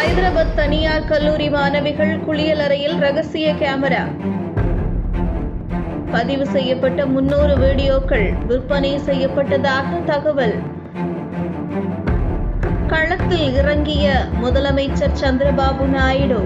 ஹைதராபாத் தனியார் கல்லூரி மாணவிகள் குளியலறையில் ரகசிய கேமரா. பதிவு செய்யப்பட்ட முன்னூறு வீடியோக்கள் விற்பனை செய்யப்பட்டதாக தகவல். களத்தில் இறங்கிய முதலமைச்சர் சந்திரபாபு நாயுடு.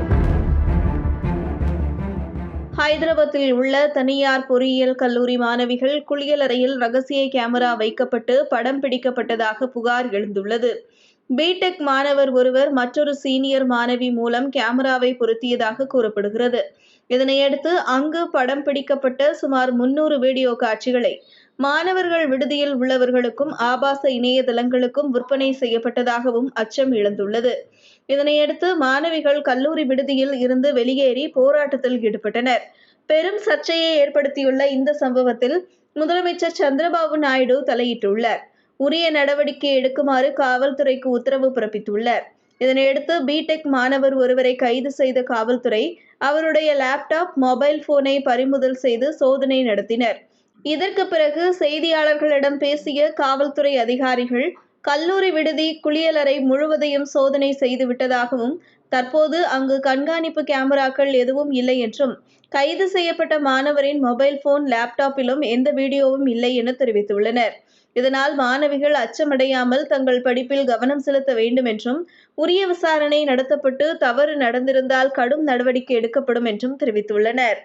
ஹைதராபாத்தில் உள்ள தனியார் பொறியியல் கல்லூரி மாணவிகள் குளியலறையில் ரகசிய கேமரா வைக்கப்பட்டு படம் பிடிக்கப்பட்டதாக புகார் எழுந்துள்ளது. பிடெக் மாணவர் ஒருவர் மற்றொரு சீனியர் மாணவி மூலம் கேமராவை பொருத்தியதாக கூறப்படுகிறது. இதனையடுத்து அங்கு படம் பிடிக்கப்பட்ட சுமார் முன்னூறு வீடியோ காட்சிகளை மாணவர்கள் விடுதியில் உள்ளவர்களுக்கும் ஆபாச இணையதளங்களுக்கும் விற்பனை செய்யப்பட்டதாகவும் அச்சம் எழுந்துள்ளது. இதனையடுத்து மாணவிகள் கல்லூரி விடுதியில் இருந்து வெளியேறி போராட்டத்தில் ஈடுபட்டனர். பெரும் சர்ச்சையை ஏற்படுத்தியுள்ள இந்த சம்பவத்தில் முதலமைச்சர் சந்திரபாபு நாயுடு தலையிட்டுள்ளார். உரிய நடவடிக்கை எடுக்குமாறு காவல்துறைக்கு உத்தரவு பிறப்பித்துள்ளார். இதனையடுத்து பிடெக் மாணவர் ஒருவரை கைது செய்த காவல்துறை அவருடைய லேப்டாப் மொபைல் போனை பறிமுதல் செய்து சோதனை நடத்தினர். இதற்கு பிறகு செய்தியாளர்களிடம் பேசிய காவல்துறை அதிகாரிகள் கல்லூரி விடுதி குளியலறை முழுவதையும் சோதனை செய்து விட்டதாகவும் தற்போது அங்கு கண்காணிப்பு கேமராக்கள் எதுவும் இல்லை என்றும் கைது செய்யப்பட்ட மாணவரின் மொபைல் போன் லேப்டாப்பிலும் எந்த வீடியோவும் இல்லை என தெரிவித்துள்ளனர். இதனால் மாணவிகள் அச்சமடையாமல் தங்கள் படிப்பில் கவனம் செலுத்த வேண்டும் என்றும் உரிய விசாரணை நடத்தப்பட்டு தவறு நடந்திருந்தால் கடும் நடவடிக்கை எடுக்கப்படும் என்றும் தெரிவித்துள்ளனர்.